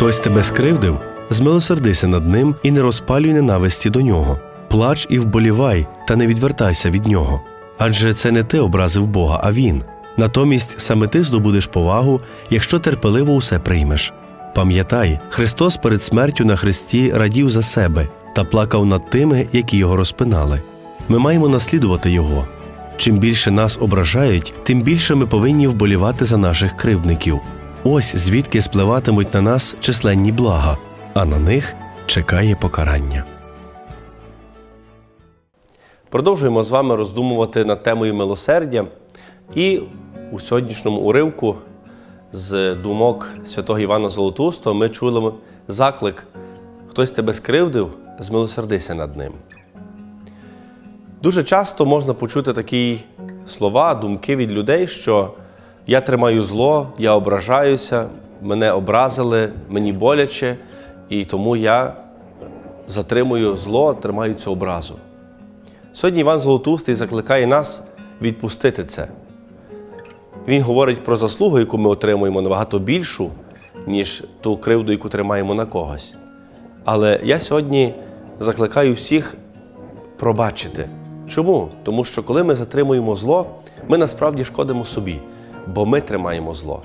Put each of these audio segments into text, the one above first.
Хтось тебе скривдив, змилосердися над ним і не розпалюй ненависті до нього. Плач і вболівай, та не відвертайся від нього. Адже це не ти образив Бога, а він. Натомість саме ти здобудеш повагу, якщо терпеливо усе приймеш. Пам'ятай, Христос перед смертю на хресті радів за себе та плакав над тими, які його розпинали. Ми маємо наслідувати Його. Чим більше нас ображають, тим більше ми повинні вболівати за наших кривдників. Ось звідки спливатимуть на нас численні блага, а на них чекає покарання. Продовжуємо з вами роздумувати над темою милосердя. І у сьогоднішньому уривку з думок святого Івана Золотустого ми чули заклик: хтось тебе скривдив, змилосердися над ним. Дуже часто можна почути такі слова, думки від людей, що я тримаю зло, я ображаюся, мене образили, мені боляче, і тому я затримую зло, тримаю цю образу. Сьогодні Іван Золотустий закликає нас відпустити це. Він говорить про заслугу, яку ми отримуємо набагато більшу, ніж ту кривду, яку тримаємо на когось. Але я сьогодні закликаю всіх пробачити. Чому? Тому що коли ми затримуємо зло, ми насправді шкодимо собі, бо ми тримаємо зло.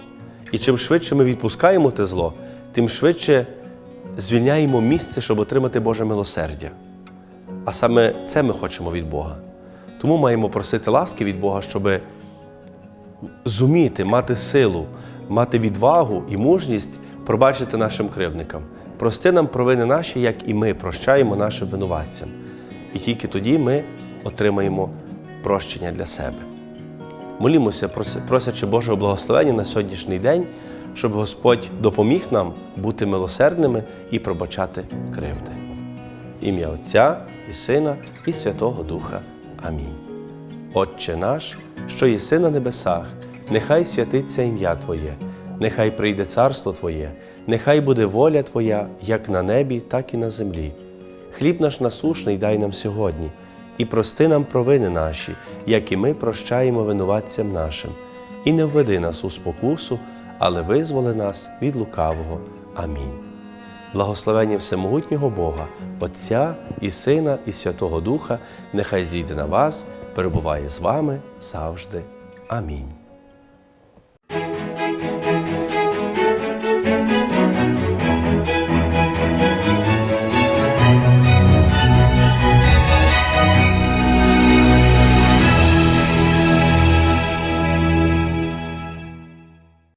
І чим швидше ми відпускаємо те зло, тим швидше звільняємо місце, щоб отримати Боже милосердя. А саме це ми хочемо від Бога. Тому маємо просити ласки від Бога, щоб зуміти, мати силу, мати відвагу і мужність пробачити нашим кривдникам. Прости нам провини наші, як і ми прощаємо нашим винуватцям. І тільки тоді ми отримаємо прощення для себе. Молімося, просячи Божого благословення на сьогоднішній день, щоб Господь допоміг нам бути милосердними і пробачати кривди. Ім'я Отця і Сина, і Святого Духа. Амінь. Отче наш, що єси на небесах, нехай святиться ім'я Твоє, нехай прийде царство Твоє, нехай буде воля Твоя, як на небі, так і на землі. Хліб наш насушний дай нам сьогодні, і прости нам провини наші, як і ми прощаємо винуватцям нашим. І не введи нас у спокусу, але визволи нас від лукавого. Амінь. Благословення Всемогутнього Бога, Отця і Сина, і Святого Духа, нехай зійде на вас, перебуває з вами завжди. Амінь.